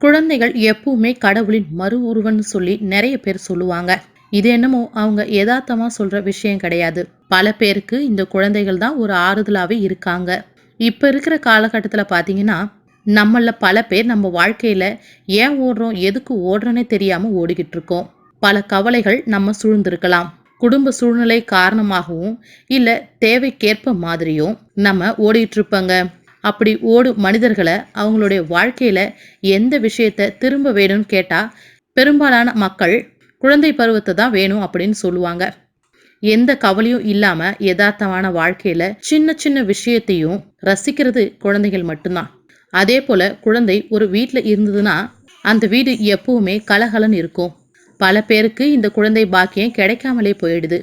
குழந்தைகள் எப்பவுமே கடவுளின் மறு உருவன்னு சொல்லி நிறைய பேர் சொல்லுவாங்க. இது என்னமோ அவங்க யதார்த்தமா சொல்ற விஷயம் கிடையாது. பல பேருக்கு இந்த குழந்தைகள் தான் ஒரு ஆறுதலாவே இருக்காங்க. இப்ப இருக்கிற காலகட்டத்தில் பாத்தீங்கன்னா நம்மள பல பேர் நம்ம வாழ்க்கையில ஏன் ஓடுறோம் எதுக்கு ஓடுறோன்னே தெரியாம ஓடிக்கிட்டு இருக்கோம். பல கவலைகள் நம்ம சூழ்ந்திருக்கலாம். குடும்ப சூழ்நிலை காரணமாகவும் இல்ல தேவைக்கேற்ப மாதிரியும் நம்ம ஓடிட்டு இருப்போங்க. அப்படி ஓடும் மனிதர்களை அவங்களுடைய வாழ்க்கையில் எந்த விஷயத்த திரும்ப வேணும்னு கேட்டால் பெரும்பாலான மக்கள் குழந்தை பருவத்தை தான் வேணும் அப்படின்னு சொல்லுவாங்க. எந்த கவலையும் இல்லாமல் யதார்த்தமான வாழ்க்கையில் சின்ன சின்ன விஷயத்தையும் ரசிக்கிறது குழந்தைகள் மட்டும்தான். அதே போல் குழந்தை ஒரு வீட்டில் இருந்ததுன்னா அந்த வீடு எப்பவுமே கலகலன் இருக்கும். பல பேருக்கு இந்த குழந்தை பாக்கியம் கிடைக்காமலே போயிடுது.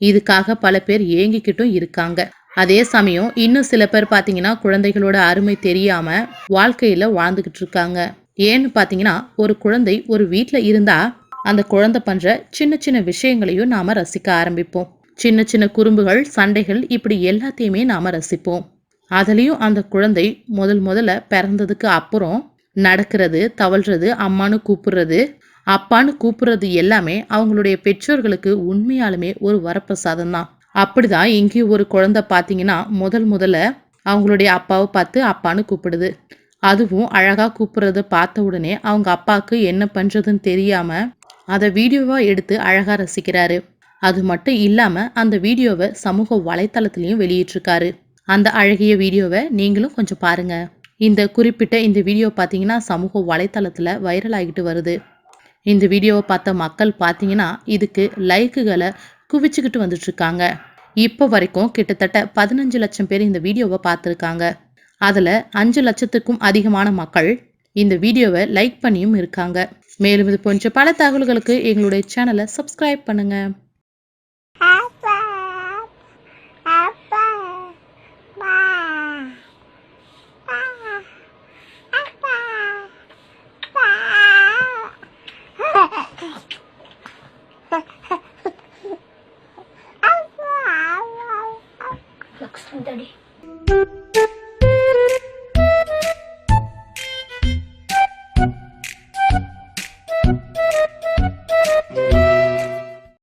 இதுக்காக பல பேர் ஏங்கிக்கிட்டும் இருக்காங்க. அதே சமயம் இன்னும் சில பேர் பார்த்தீங்கன்னா குழந்தைகளோட அருமை தெரியாமல் வாழ்க்கையில் வாழ்ந்துக்கிட்டு இருக்காங்க. ஏன்னு பார்த்தீங்கன்னா ஒரு குழந்தை ஒரு வீட்டில் இருந்தால் அந்த குழந்தை பண்ணுற சின்ன சின்ன விஷயங்களையும் நாம் ரசிக்க ஆரம்பிப்போம். சின்ன சின்ன குறும்புகள் சண்டைகள் இப்படி எல்லாத்தையுமே நாம் ரசிப்போம். அதுலேயும் அந்த குழந்தை முதல் முதல்ல பிறந்ததுக்கு அப்புறம் நடக்கிறது தவழ்கிறது அம்மானு கூப்பிடுறது அப்பான்னு கூப்பிடுறது எல்லாமே அவங்களுடைய பெற்றோர்களுக்கு உண்மையாலுமே ஒரு வரப்பிரசாதம் தான் அப்படிதான் இங்கேயும் ஒரு குழந்தை பார்த்தீங்கன்னா முதல் முதல்ல அவங்களுடைய அப்பாவை பார்த்து அப்பான்னு கூப்பிடுது. அதுவும் அழகாக கூப்பிட்றத பார்த்த உடனே அவங்க அப்பாவுக்கு என்ன பண்ணுறதுன்னு தெரியாமல் அதை வீடியோவாக எடுத்து அழகாக ரசிக்கிறாரு. அது மட்டும் இல்லாமல் அந்த வீடியோவை சமூக வலைத்தளத்துலேயும் வெளியிட்டிருக்காரு. அந்த அழகிய வீடியோவை நீங்களும் கொஞ்சம் பாருங்க. இந்த குறிப்பிட்ட இந்த வீடியோ பார்த்தீங்கன்னா சமூக வலைத்தளத்தில் வைரல் ஆகிட்டு வருது. இந்த வீடியோவை பார்த்த மக்கள் பார்த்தீங்கன்னா இதுக்கு லைக்குகளை குவிச்சுக்கிட்டு வந்துட்டுருக்காங்க இப்போ வரைக்கும் கிட்டத்தட்ட பதினஞ்சு லட்சம் பேர் இந்த வீடியோவை பார்த்துருக்காங்க. அதில் அஞ்சு லட்சத்துக்கும் அதிகமான மக்கள் இந்த வீடியோவை லைக் பண்ணியும் இருக்காங்க. மேலும் இது போன்ற பல தகவல்களுக்கு எங்களுடைய சேனலை சப்ஸ்கிரைப் பண்ணுங்கள் Thank you.